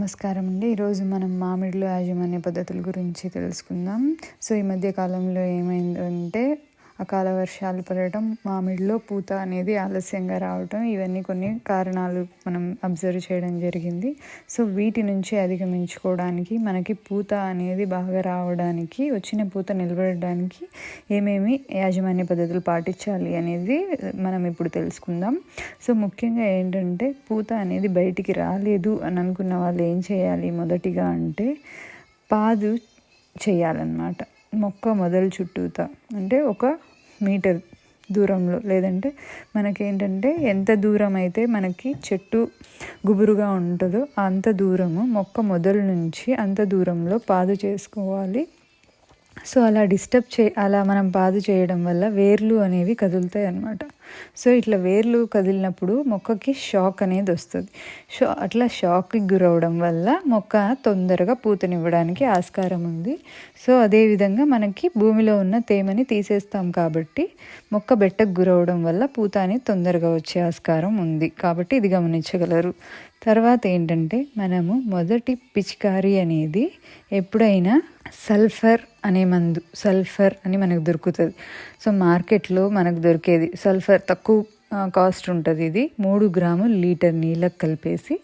నమస్కారం అండి. ఈరోజు మనం మామిడిలో యాజమాన్య పద్ధతుల గురించి తెలుసుకుందాం. సో ఈ మధ్య కాలంలో ఏమైందంటే అకాల వర్షాలు పడటం మామిడిలో పూత అనేది ఆలస్యంగా రావటం ఇవన్నీ కొన్ని కారణాలు మనం అబ్జర్వ్ చేయడం జరిగింది. సో వీటి నుంచి అధిగమించుకోవడానికి మనకి పూత అనేది బాగా రావడానికి వచ్చిన పూత నిలబడడానికి ఏమేమి యాజమాన్య పద్ధతులు పాటించాలి అనేది మనం ఇప్పుడు తెలుసుకుందాం. సో ముఖ్యంగా ఏంటంటే పూత అనేది బయటికి రాలేదు అని అనుకున్న వాళ్ళు ఏం చేయాలి? మొదటిగా అంటే పాదు చేయాలన్నమాట. మొక్క మొదలు చుట్టూతా. అంటే ఒక మీటర్ దూరంలో. లేదంటే మనకేంటంటే ఎంత దూరం అయితే మనకి చెట్టు గుబురుగా ఉంటుందో అంత దూరము మొక్క మొదలు నుంచి అంత దూరంలో పాదు చేసుకోవాలి. సో అలా డిస్టర్బ్ చే అలా మనం పాదు చేయడం వల్ల వేర్లు అనేవి కదులుతాయి అన్నమాట సో ఇట్లా వేర్లు కదిలినప్పుడు మొక్కకి షాక్ అనేది వస్తుంది. షా అట్లా షాక్కి గురవడం వల్ల మొక్క తొందరగా పూతనివ్వడానికి ఆస్కారం ఉంది. సో అదేవిధంగా మనకి భూమిలో ఉన్న తేమని తీసేస్తాం కాబట్టి మొక్క బెట్టకు గురవడం వల్ల పూత అనేది తొందరగా వచ్చే ఆస్కారం ఉంది. కాబట్టి ఇది గమనించగలరు. తర్వాత ఏంటంటే మనము మొదటి పిచికారీ అనేది ఎప్పుడైనా సల్ఫర్ అనే మందు సల్ఫర్ అని మనకు దొరుకుతుంది. సో మార్కెట్లో మనకు దొరికేది సల్ఫర్. తక్కువ కాస్ట్ ఉంటుంది ఇది. మూడు గ్రాములు లీటర్ నీళ్ళకు కలిపేసి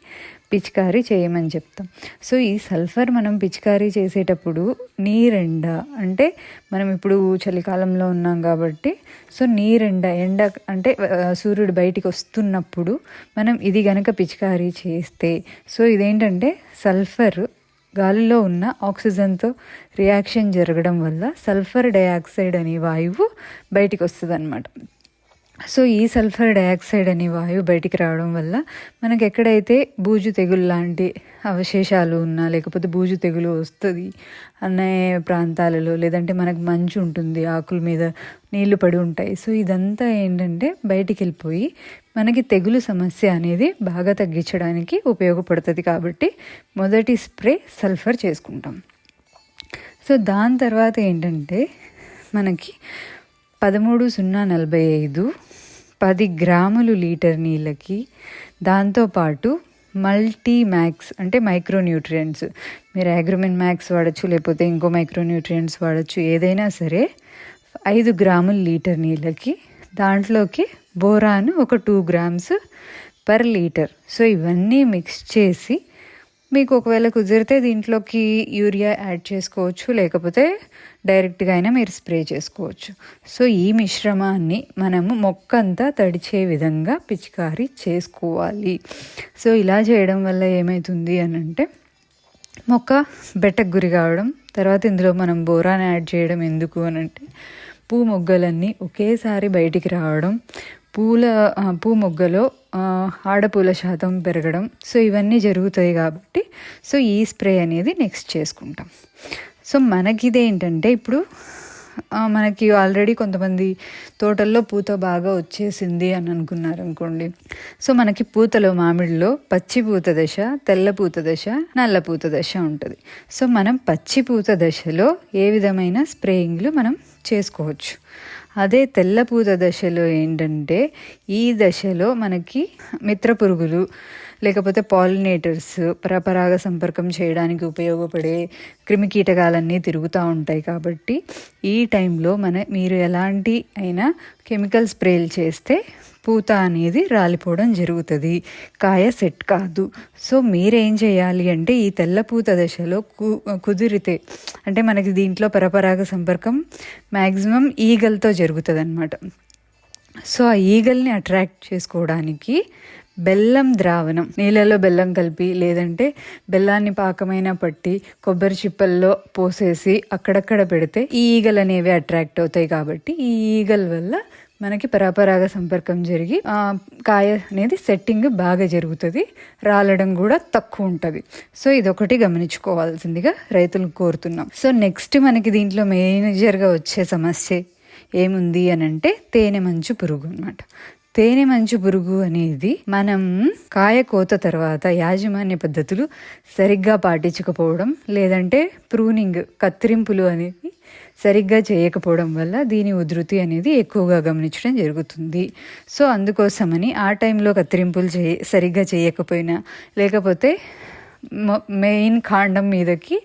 పిచికారీ చేయమని చెప్తాం. సో ఈ సల్ఫర్ మనం పిచికారీ చేసేటప్పుడు నీరెండ అంటే మనం ఇప్పుడు చలికాలంలో ఉన్నాం కాబట్టి సో నీరెండ ఎండ అంటే సూర్యుడు బయటికి వస్తున్నప్పుడు మనం ఇది గనక పిచికారీ చేస్తే సో ఇదేంటంటే సల్ఫర్ గాలిలో ఉన్న ఆక్సిజన్తో రియాక్షన్ జరగడం వల్ల సల్ఫర్ డయాక్సైడ్ అనే వాయువు బయటికి వస్తుంది అనమాట సో ఈ సల్ఫర్ డయాక్సైడ్ అనే వాయువు బయటికి రావడం వల్ల మనకి ఎక్కడైతే బూజు తెగులు లాంటి అవశేషాలు ఉన్నా లేకపోతే బూజు తెగులు వస్తుంది అనే ప్రాంతాలలో లేదంటే మనకు మంచు ఉంటుంది ఆకుల మీద నీళ్ళు పడి ఉంటాయి. సో ఇదంతా ఏంటంటే బయటికి వెళ్ళిపోయి మనకి తెగులు సమస్య అనేది బాగా తగ్గించడానికి ఉపయోగపడుతుంది కాబట్టి మొదటి స్ప్రే సల్ఫర్ చేసుకుంటాం. సో దాని తర్వాత ఏంటంటే మనకి పదమూడు సున్నా నలభై ఐదు పది గ్రాములు లీటర్ నీళ్ళకి దాంతోపాటు మల్టీ మ్యాక్స్ అంటే మైక్రోన్యూట్రియంట్స్. మీరు అగ్రోమిన్ మ్యాక్స్ వాడచ్చు లేకపోతే ఇంకో మైక్రోన్యూట్రియంట్స్ వాడచ్చు ఏదైనా సరే ఐదు గ్రాములు లీటర్ నీళ్ళకి దాంట్లోకి బోరాను ఒక two grams per litre. So ఇవన్నీ మిక్స్ చేసి మీకు ఒకవేళ కుదిరితే దీంట్లోకి యూరియా యాడ్ చేసుకోవచ్చు లేకపోతే డైరెక్ట్గా అయినా మీరు స్ప్రే చేసుకోవచ్చు. సో ఈ మిశ్రమాన్ని మనము మొక్క అంతా తడిచే విధంగా పిచికారీ చేసుకోవాలి. సో ఇలా చేయడం వల్ల ఏమవుతుంది అని అంటే మొక్క బెట్టకు గురి కావడం తర్వాత ఇందులో మనం బోరాన్ యాడ్ చేయడం ఎందుకు అని అంటే పూ మొగ్గలన్నీ ఒకేసారి బయటికి రావడం పూల పూ మొగ్గలో ఆడపూల శాతం పెరగడం. సో ఇవన్నీ జరుగుతాయి కాబట్టి సో ఈ స్ప్రే అనేది నెక్స్ట్ చేసుకుంటాం. సో మనకిదేంటంటే ఇప్పుడు మనకి ఆల్రెడీ కొంతమంది తోటల్లో పూత బాగా వచ్చేసింది అని అనుకున్నారు అనుకోండి సో మనకి పూతలో మామిడిలో పచ్చి పూత దశ తెల్ల పూత దశ నల్ల పూత దశ ఉంటుంది. సో మనం పచ్చి పూత దశలో ఏ విధమైన స్ప్రేయింగ్లు మనం చేసుకోవచ్చు? అదే తెల్లపూత దశలో ఏంటంటే ఈ దశలో మనకి మిత్ర పురుగులు లేకపోతే పాలినేటర్స్ పరపరాగ సంపర్కం చేయడానికి ఉపయోగపడే క్రిమికీటకాలన్నీ తిరుగుతూ ఉంటాయి. కాబట్టి ఈ టైంలో మన మీరు ఎలాంటి అయినా కెమికల్ స్ప్రేలు చేస్తే పూత అనేది రాలిపోవడం జరుగుతుంది. కాయ సెట్ కాదు. సో మీరేం చేయాలి అంటే ఈ తెల్ల పూత దశలో కు కుదిరితే అంటే మనకి దీంట్లో పరపరాగ సంపర్కం మ్యాక్సిమం ఈగల్తో జరుగుతుంది అనమాట సో ఆ ఈగల్ని అట్రాక్ట్ చేసుకోవడానికి బెల్లం ద్రావణం నీళ్ళలో బెల్లం కలిపి లేదంటే బెల్లాన్ని పాకమైన పట్టి కొబ్బరి చిప్పల్లో పోసేసి అక్కడక్కడ పెడితే ఈ ఈగలు అనేవి అట్రాక్ట్ అవుతాయి కాబట్టి ఈ ఈగల వల్ల మనకి పరాపరాగ సంపర్కం జరిగి కాయ అనేది సెట్టింగ్ బాగా జరుగుతుంది. రాలడం కూడా తక్కువ ఉంటుంది. సో ఇదొకటి గమనించుకోవాల్సిందిగా రైతులు కోరుతున్నాం. సో నెక్స్ట్ మనకి దీంట్లో మేనేజర్గా వచ్చే సమస్య ఏముంది అని అంటే తేనె మంచు పురుగు అనమాట తేనె మంచు పురుగు అనేది మనం కాయ కోత తర్వాత యాజమాన్య పద్ధతులు సరిగ్గా పాటించకపోవడం లేదంటే ప్రూనింగ్ కత్తిరింపులు అనేవి సరిగ్గా చేయకపోవడం వల్ల దీని ఉధృతి అనేది ఎక్కువగా గమనించడం జరుగుతుంది. సో అందుకోసమని ఆ టైంలో కత్తిరింపులు చేయ సరిగ్గా చేయకపోయినా లేకపోతే మెయిన్ కాండం మీదకి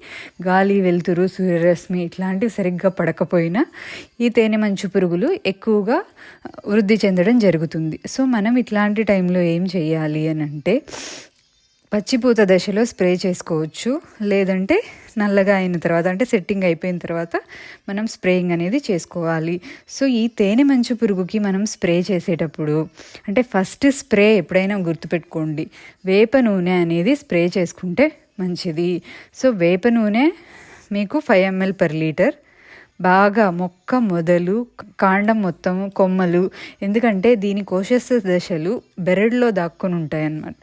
గాలి వెలుతురు సూర్యరశ్మి ఇట్లాంటివి సరిగ్గా పడకపోయినా ఈ తేనె మంచు పురుగులు ఎక్కువగా వృద్ధి చెందడం జరుగుతుంది. సో మనం ఇట్లాంటి టైంలో ఏం చేయాలి అని అంటే పచ్చిపూత దశలో స్ప్రే చేసుకోవచ్చు. లేదంటే నల్లగా అయిన తర్వాత అంటే సెట్టింగ్ అయిపోయిన తర్వాత మనం స్ప్రేయింగ్ అనేది చేసుకోవాలి. సో ఈ తేనె మంచు పురుగుకి మనం స్ప్రే చేసేటప్పుడు అంటే ఫస్ట్ స్ప్రే ఎప్పుడైనా గుర్తుపెట్టుకోండి. వేప నూనె అనేది స్ప్రే చేసుకుంటే మంచిది. సో వేప నూనె మీకు ఫైవ్ ఎంఎల్ పర్ లీటర్ బాగా మొక్క మొదలు కాండం మొత్తం కొమ్మలు. ఎందుకంటే దీని కోశస్థ దశలు బెరడులో దాక్కుని ఉంటాయి అన్నమాట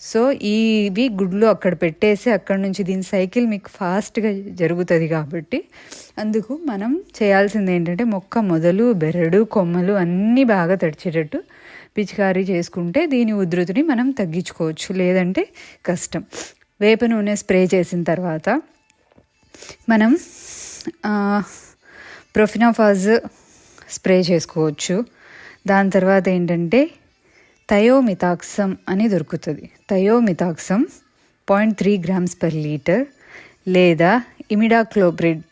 సో ఇవి గుడ్లు అక్కడ పెట్టేసి అక్కడ నుంచి దీని సైకిల్ మీకు ఫాస్ట్గా జరుగుతుంది కాబట్టి అందుకు మనం చేయాల్సింది ఏంటంటే మొక్క మొదలు బెరడు కొమ్మలు అన్నీ బాగా తడిచేటట్టు పిచికారీ చేసుకుంటే దీని ఉధృతిని మనం తగ్గించుకోవచ్చు. లేదంటే కష్టం. వేప నూనె స్ప్రే చేసిన తర్వాత మనం ప్రొఫినాఫాజ్ స్ప్రే చేసుకోవచ్చు. దాని తర్వాత ఏంటంటే థయోమితాక్సం అని దొరుకుతుంది. Thiamethoxam point three grams per litre లేదా ఇమిడాక్లోప్రిడ్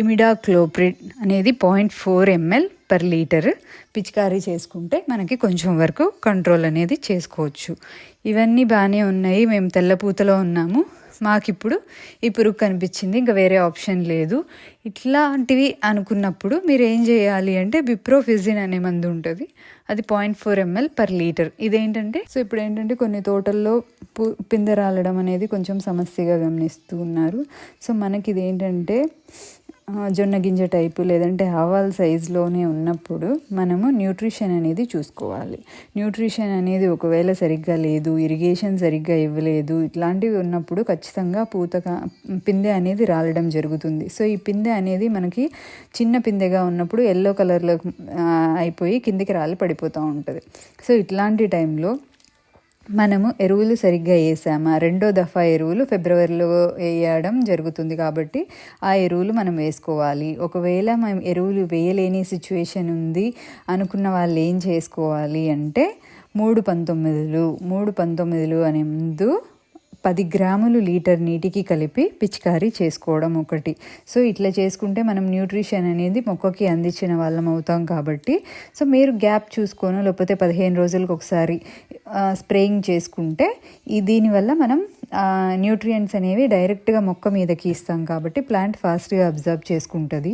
ఇమిడాక్లోప్రిడ్ అనేది point four ML per litre పిచికారీ చేసుకుంటే మనకి కొంచెం వరకు కంట్రోల్ అనేది చేసుకోవచ్చు. ఇవన్నీ బాగానే ఉన్నాయి. మేము తెల్లపూతలో ఉన్నాము. మాకిప్పుడు ఈ పురుగు కనిపించింది ఇంకా వేరే ఆప్షన్ లేదు. ఇట్లాంటివి అనుకున్నప్పుడు మీరు ఏం చేయాలి అంటే బిప్రోఫిజిన్ అనే మందు ఉంటుంది. అది point four ML per litre. ఇదేంటంటే సో ఇప్పుడు ఏంటంటే కొన్ని తోటల్లో పు పిందె రాలడం అనేది కొంచెం సమస్యగా గమనిస్తూ ఉన్నారు. సో మనకి ఇదేంటంటే జొన్న గింజ టైపు లేదంటే ఆవాల్ సైజులోనే ఉన్నప్పుడు మనము న్యూట్రిషన్ అనేది చూసుకోవాలి. న్యూట్రిషన్ అనేది ఒకవేళ సరిగ్గా లేదు ఇరిగేషన్ సరిగ్గా ఇవ్వలేదు ఇట్లాంటివి ఉన్నప్పుడు ఖచ్చితంగా పూతగా పిందె అనేది రాలడం జరుగుతుంది. సో ఈ పిందె అనేది మనకి చిన్న పిందెగా ఉన్నప్పుడు ఎల్లో కలర్లో అయిపోయి కిందికి రాలి పడిపోతూ ఉంటుంది. సో ఇట్లాంటి టైంలో మనము ఎరువులు సరిగ్గా వేసామా? రెండో దఫా ఎరువులు ఫిబ్రవరిలో వేయడం జరుగుతుంది కాబట్టి ఆ ఎరువులు మనం వేసుకోవాలి. ఒకవేళ మనం ఎరువులు వేయలేని సిచ్యువేషన్ ఉంది అనుకున్న వాళ్ళు ఏం చేసుకోవాలి అంటే మూడు పంతొమ్మిదిలు మూడు పంతొమ్మిదిలు అనే ముందు పది గ్రాములు లీటర్ నీటికి కలిపి పిచికారీ చేసుకోవడం ఒకటి. సో ఇట్లా చేసుకుంటే మనం న్యూట్రిషన్ అనేది మొక్కకి అందించిన వాళ్ళం అవుతాం కాబట్టి. సో మీరు గ్యాప్ చూసుకోను లేకపోతే పదిహేను రోజులకు ఒకసారి స్ప్రేయింగ్ చేసుకుంటే ఈ దీనివల్ల మనం న్యూట్రియంట్స్ అనేవి డైరెక్ట్గా మొక్క మీదకి ఇస్తాం కాబట్టి ప్లాంట్ ఫాస్ట్గా అబ్జర్వ్ చేసుకుంటుంది.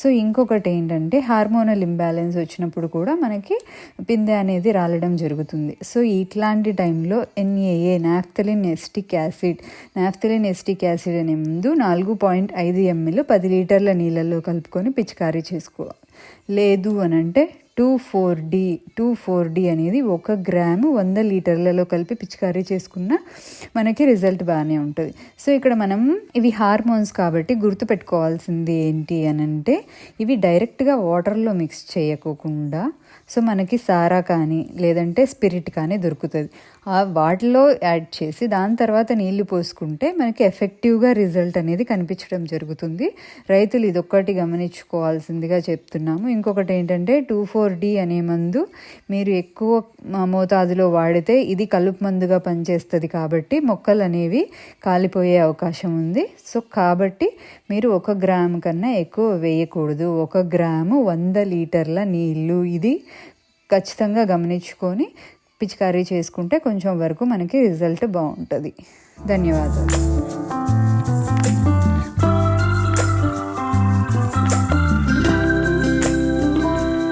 సో ఇంకొకటి ఏంటంటే హార్మోనల్ ఇంబ్యాలెన్స్ వచ్చినప్పుడు కూడా మనకి పిందె అనేది రాలడం జరుగుతుంది. సో ఇట్లాంటి టైంలో NAA naphthalene acetic acid naphthalene acetic acid అనే ముందు నాలుగు పాయింట్ ఐదు ఎంఎల్ పది లీటర్ల నీళ్ళల్లో కలుపుకొని పిచికారీ చేసుకోవాలి లేదు అని అంటే two four D two four D అనేది ఒక గ్రాము వంద లీటర్లలో కలిపి పిచికారీ చేసుకున్న మనకి రిజల్ట్ బాగానే ఉంటుంది. సో ఇక్కడ మనం ఇవి హార్మోన్స్ కాబట్టి గుర్తుపెట్టుకోవాల్సింది ఏంటి అని అంటే ఇవి డైరెక్ట్గా వాటర్లో మిక్స్ చేయకోకుండా సో మనకి సారా కానీ లేదంటే స్పిరిట్ కానీ దొరుకుతుంది. వాటిలో యాడ్ చేసి దాని తర్వాత నీళ్ళు పోసుకుంటే మనకి ఎఫెక్టివ్గా రిజల్ట్ అనేది కనిపించడం జరుగుతుంది. రైతులు ఇదొక్కటి గమనించుకోవాల్సిందిగా చెప్తున్నాము. ఇంకొకటి ఏంటంటే టూ ఫోర్ డి అనే మందు మీరు ఎక్కువ మోతాదులో వాడితే ఇది కలుపు మందుగా పనిచేస్తుంది కాబట్టి మొక్కలు అనేవి కాలిపోయే అవకాశం ఉంది. సో కాబట్టి మీరు ఒక గ్రాము కన్నా ఎక్కువ వేయకూడదు. ఒక గ్రాము వంద లీటర్ల నీళ్ళు ఇది ఖచ్చితంగా గమనించుకొని పిచికారీ చేసుకుంటే కొంచెం వరకు మనకి రిజల్ట్ బాగుంటుంది. ధన్యవాదాలు.